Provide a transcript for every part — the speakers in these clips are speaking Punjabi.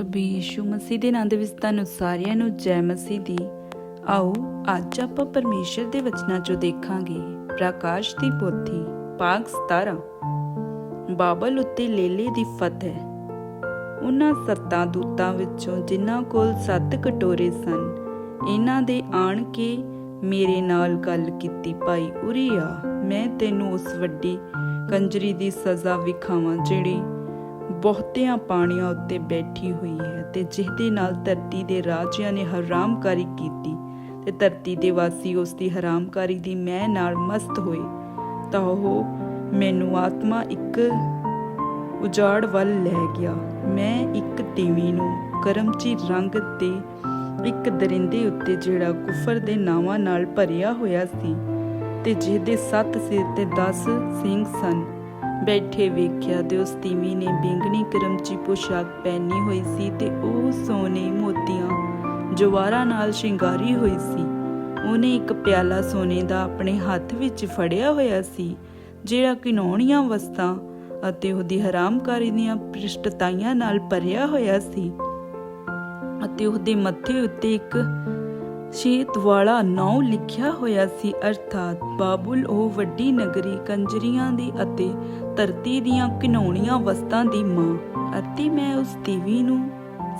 ਪ੍ਰਭੂ ਯੀਸ਼ੂ ਮਸੀਹ ਦੇ ਨਾਂ ਦੇ ਵਿੱਚ ਤੁਹਾਨੂੰ ਸਾਰਿਆਂ ਨੂੰ ਜੈ ਮਸੀਹ ਦੀ। ਆਓ, ਅੱਜ ਆਪਾਂ ਪਰਮੇਸ਼ਰ ਦੇ ਵਚਨਾਂ ਚੋਂ ਦੇਖਾਂਗੇ। ਪ੍ਰਕਾਸ਼ ਦੀ ਪੋਥੀ ਪਾਗ 17 ਬਾਬਲ ਉੱਤੇ ਲੇਲੇ ਦੀ ਫਤਿਹ। ਉਹਨਾਂ ਸੱਤਾਂ ਦੂਤਾਂ ਵਿੱਚੋਂ ਜਿਨ੍ਹਾਂ ਕੋਲ ਸੱਤ ਕਟੋਰੇ ਸਨ, ਇਹਨਾਂ ਦੇ ਆਣ ਕੇ ਮੇਰੇ ਨਾਲ ਗੱਲ ਕੀਤੀ, ਭਾਈ ਉਰੀਆ ਮੈਂ ਤੈਨੂੰ ਉਸ ਵੱਡੀ ਕੰਜਰੀ ਦੀ ਸਜ਼ਾ ਵਿਖਾਵਾਂ, ਜਿਹੜੀ ਬਹੁਤਿਆਂ ਪਾਣੀਆਂ ਉੱਤੇ ਬੈਠੀ ਹੋਈ ਹੈ ਤੇ ਜਿਹਦੇ ਨਾਲ ਧਰਤੀ ਦੇ ਰਾਜਿਆਂ ਨੇ ਹਰਾਮਕਾਰੀ ਕੀਤੀ ਤੇ ਧਰਤੀ ਦੇ ਵਾਸੀ ਉਸ ਦੀ ਹਰਾਮਕਾਰੀ ਦੀ ਮੈਂ ਨਾਲ ਮਸਤ ਹੋਏ। ਤਾਂ ਉਹ ਮੈਨੂੰ ਆਤਮਾ ਇੱਕ ਉਜਾੜ ਵੱਲ ਲੈ ਗਿਆ। ਮੈਂ ਇੱਕ ਤੀਵੀ ਨੂੰ ਕਰਮਚੀ ਰੰਗ ਤੇ ਇੱਕ ਦਰਿੰਦੇ ਉੱਤੇ ਜਿਹੜਾ ਕੁਫਰ ਦੇ ਨਾਵਾਂ ਨਾਲ ਭਰਿਆ ਹੋਇਆ ਸੀ ਤੇ ਜਿਹਦੇ ਸੱਤ ਸਿਰ ਤੇ 10 ਸਿੰਘ ਸਨ। ਬੈਠੇ ਵੇਖਿਆ ਤੇ ਉਸ ਤੀਵੀ ਨੇ ਬਿੰਗਣੀ ਕਰਮਚੀ ਪੋਸ਼ਾਕ ਪਹਿਨੀ ਹੋਈ ਸੀ ਤੇ ਉਹ ਸੋਨੇ ਮੋਤੀਆਂ ਜਵਾਰਾਂ ਨਾਲ ਸ਼ਿੰਗਾਰੀ ਹੋਈ ਸੀ। ਉਹਨੇ ਇੱਕ ਪਿਆਲਾ ਸੋਨੇ ਦਾ ਆਪਣੇ ਹੱਥ ਵਿੱਚ ਫੜਿਆ ਹੋਇਆ ਸੀ, ਜਿਹੜਾ ਕਿਨੌਣੀਆਂ ਵਸਤਾਂ ਅਤੇ ਉਹਦੀ ਹਰਾਮਕਾਰੀ ਦੀਆਂ ਪ੍ਰਿਸ਼ਟਤਾਈਆਂ ਨਾਲ ਭਰਿਆ ਹੋਇਆ ਸੀ ਅਤੇ ਉਹਦੇ ਮੱਥੇ ਉੱਤੇ ਇੱਕ ਸ਼ੇਤ ਵਾਲਾ ਨਾਉ ਲਿਖਿਆ ਹੋਇਆ ਸੀ ਅਰਥਾਤ ਬਾਬੁਲ ਉਹ ਵੱਡੀ ਨਗਰੀ ਕੰਜਰੀਆਂ ਦੀ ਅਤੇ ਧਰਤੀ ਦੀਆਂ ਘਿਨੌਣੀਆਂ ਵਸਤਾਂ ਦੀ ਮਾਂ ਅਤੇ ਮੈਂ ਉਸ ਦੇਵੀ ਨੂੰ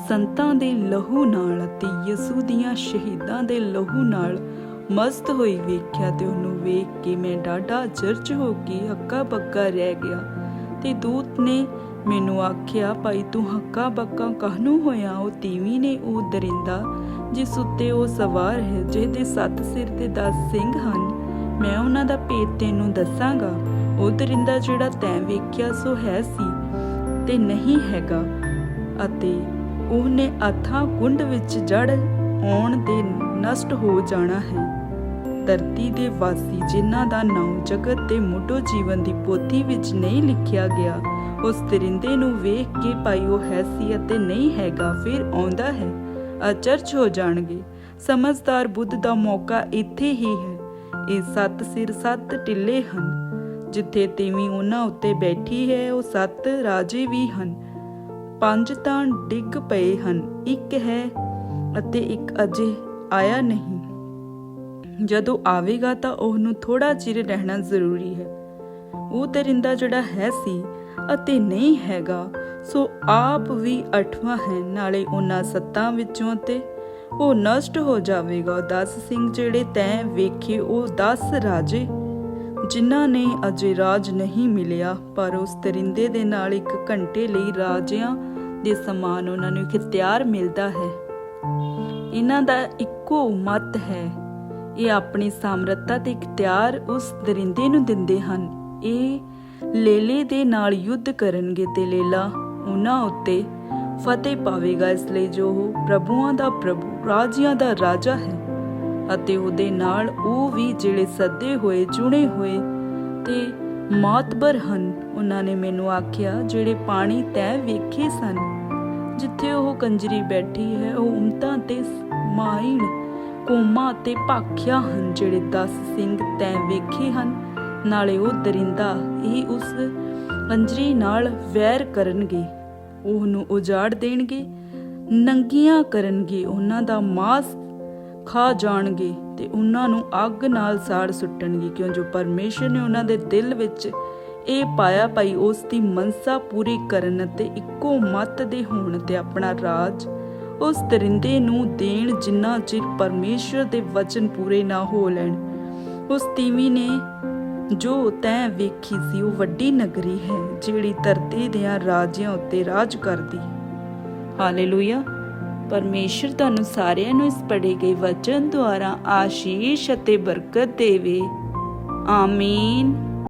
ਸੰਤਾਂ ਦੇ ਲਹੂ ਨਾਲ ਅਤੇ ਯਿਸੂ ਦੀਆਂ ਸ਼ਹੀਦਾਂ ਦੇ ਲਹੂ ਨਾਲ ਮਸਤ ਹੋਈ ਵੇਖਿਆ ਤੇ ਉਹਨੂੰ ਵੇਖ ਕੇ ਮੈਂ ਡਾਢਾ ਚਰਚ ਹੋ ਕੇ ਹੱਕਾ ਬੱਕਾ ਰਹਿ ਗਿਆ ਤੇ ਦੂਤ ਨੇ ਮੈਨੂੰ ਆਖਿਆ, ਭਾਈ, ਤੂੰ ਹੱਕਾ ਬੱਕਾ ਕਾਹਨੂੰ ਹੋਇਆ? ਉਹ ਤੀਵੀ ਨੇ ਉਹ ਦਰਿੰਦਾ, ਜਿਸ ਉੱਤੇ ਉਹ ਸਵਾਰ ਹੈ, ਜਿਹਦੇ ਸੱਤ ਸਿਰ ਤੇ 10 ਸਿੰਘ ਹਨ। ਮੈਂ ਉਹਨਾਂ ਦਾ ਭੇਦ ਤੈਨੂੰ ਦੱਸਾਂਗਾ। ਉਹ ਦਰਿੰਦਾ ਜਿਹੜਾ ਤੈਂ ਵੇਖਿਆ, ਸੋ ਹੈ ਸੀ ਤੇ ਨਹੀਂ ਹੈਗਾ। ਅਤੇ ਉਹਨੇ ਅਥਾ ਕੁੰਡ ਵਿੱਚ ਜੜ ਆਉਣ ਦੇ ਨਸ਼ਟ ਹੋ ਜਾਣਾ ਹੈ। ਧਰਤੀ ਦੇ ਵਾਸੀ ਜਿਨ੍ਹਾਂ ਦਾ ਨਾਮ ਜਗਤ ਦੇ ਮੁੱਢੋਂ ਜੀਵਨ ਦੀ ਪੋਥੀ ਵਿੱਚ ਨਹੀਂ ਲਿਖਿਆ ਗਿਆ, ਉਸ ਤਰਿੰਦੇ ਨੂੰ ਵੇਖ ਕੇ ਭਾਈ ਉਹ ਹੈ ਸੀ ਅਤੇ ਨਹੀਂ ਹੈਗਾ, ਫਿਰ ਆਉਂਦਾ ਹੈ। ਅਚਰਚ ਹੋ ਜਾਣਗੇ। ਸਮਝਦਾਰ ਬੁੱਧ ਦਾ ਮੌਕਾ ਇੱਥੇ ਹੀ ਹੈ। ਇਹ ਸੱਤ ਸਿਰ, ਸੱਤ ਟਿੱਲੇ ਹਨ। ਜਿੱਥੇ ਤੀਵੀਂ ਉਹਨਾਂ ਉੱਤੇ ਬੈਠੀ ਹੈ, ਉਹ ਸੱਤ ਰਾਜੇ ਵੀ ਹਨ। ਪੰਜ ਤਾਂ ਡਿੱਗ ਪਏ ਹਨ, ਇੱਕ ਹੈ ਅਤੇ ਇੱਕ ਅਜੇ ਆਇਆ ਨਹੀਂ। ਜਦੋਂ ਆਵੇਗਾ ਤਾਂ ਉਹਨੂੰ ਥੋੜਾ ਚਿਰ ਰਹਿਣਾ ਜ਼ਰੂਰੀ ਹੈ। ਉਹ ਤਰਿੰਦਾ ਜਿਹੜਾ ਹੈ ਸੀ ਅਤੇ ਨਹੀਂ ਹੈਗਾ, ਸੋ ਆਪ ਵੀ ਅਠਵਾਂ ਹੈ, ਨਾਲੇ ਉਹਨਾਂ ਸੱਤਾਂ ਵਿੱਚੋਂ ਤੇ ਉਹ ਨਸ਼ਟ ਹੋ ਜਾਵੇਗਾ। 10 ਸਿੰਘ ਜਿਹੜੇ ਤੈਂ ਵੇਖੇ, ਉਹ 10 ਰਾਜੇ, ਜਿਨ੍ਹਾਂ ਨੇ ਅਜੇ ਰਾਜ ਨਹੀਂ ਮਿਲਿਆ, ਪਰ ਉਸ ਤਰਿੰਦੇ ਦੇ ਨਾਲ ਇੱਕ ਘੰਟੇ ਲਈ ਰਾਜਿਆਂ ਦੇ ਸਮਾਨ ਉਹਨਾਂ ਨੂੰ ਇਖਤਿਆਰ ਮਿਲਦਾ ਹੈ। ਇਹਨਾਂ ਦਾ ਇੱਕੋ ਮਤ ਹੈ ਇਹ ਆਪਣੀ ਸਮਰੱਥਾ ਤੇ ਇਖਤਿਆਰ ਉਸ ਦਰਿੰਦੇ ਨੂੰ ਦਿੰਦੇ ਹਨ। ਇਹ ਲੇਲੇ ਦੇ ਨਾਲ ਯੁੱਧ ਕਰਨਗੇ ਤੇ ਲੇਲਾ ਉਹਨਾਂ ਉੱਤੇ ਫਤਿਹ ਪਾਵੇਗਾ, ਇਸ ਲਈ ਜੋ ਉਹ ਪ੍ਰਭੂਆਂ ਦਾ ਪ੍ਰਭੂ, ਰਾਜਿਆਂ ਦਾ ਰਾਜਾ ਹੈ ਅਤੇ ਉਹਦੇ ਨਾਲ ਉਹ ਵੀ ਜਿਹੜੇ ਸੱਦੇ ਹੋਏ, ਚੁਣੇ ਹੋਏ ਤੇ ਮਾਤਬਰ ਹਨ, ਉਹਨਾਂ ਨੇ ਮੈਨੂੰ ਆਖਿਆ, ਜਿਹੜੇ ਪਾਣੀ ਤੈ ਵੇਖੇ ਸਨ, ਜਿੱਥੇ ਉਹ ਕੰਜਰੀ ਬੈਠੀ ਹੈ, ਉਹ ਉਮਤਾਂ ਤੇ ਮਾਇਣ ਕੋਮਾ ਤੇ ਭਾਖਿਆ ਹਨ, ਜਿਹੜੇ 10 ਸਿੰਘ ਤੈ ਵੇਖੇ ਹਨ। ਨਾਲੇ ਉਹ ਦਰਿੰਦਾ, ਇਹ ਉਸ ਕੰਜਰੀ ਨਾਲ ਵੈਰ ਕਰਨਗੇ, ਉਹਨੂੰ ਉਜਾੜ ਦੇਣਗੇ, ਨੰਗੀਆਂ ਕਰਨਗੇ, ਉਹਨਾਂ ਦਾ ਮਾਸ ਖਾ ਜਾਣਗੇ ਤੇ ਉਹਨਾਂ ਨੂੰ ਅੱਗ ਨਾਲ ਸਾੜ ਸੁੱਟਣਗੇ, ਕਿਉਂ ਜੋ ਪਰਮੇਸ਼ਰ ਨੇ ਉਹਨਾਂ ਦੇ ਦਿਲ ਵਿੱਚ ਇਹ ਪਾਇਆ ਭਾਈ, ਉਸ ਦੀ ਮਨਸਾ ਪੂਰੀ ਕਰਨ ਅਤੇ ਇੱਕੋ ਮਤ ਦੇ ਹੋਣ ਤੇ ਆਪਣਾ ਰਾਜ ਉਸ ਦਰਿੰਦੇ ਨੂੰ ਦੇਣ ਜਿੰਨਾ ਚਿਰ ਪਰਮੇਸ਼ਰ ਦੇ ਵਚਨ ਪੂਰੇ ਨਾ ਹੋ ਲੈਣ। ਉਸ ਤੀਵੀ ਨੇ ਜੋ ਤੈਂ ਵੇਖੀ ਸੀ, ਉਹ ਵੱਡੀ ਨਗਰੀ ਹੈ, ਜਿਹੜੀ ਧਰਤੀ ਦੇ ਰਾਜਿਆਂ ਉੱਤੇ ਰਾਜ ਕਰਦੀ। ਹਾਲੇਲੂਇਆ। ਪਰਮੇਸ਼ਰ ਤੁਹਾਨੂੰ ਸਾਰਿਆਂ ਨੂੰ ਇਸ ਪੜੇ ਗਏ ਵਚਨ ਦੁਆਰਾ ਆਸ਼ੀਸ਼ ਅਤੇ ਬਰਕਤ ਦੇਵੇ। ਆਮੀਨ।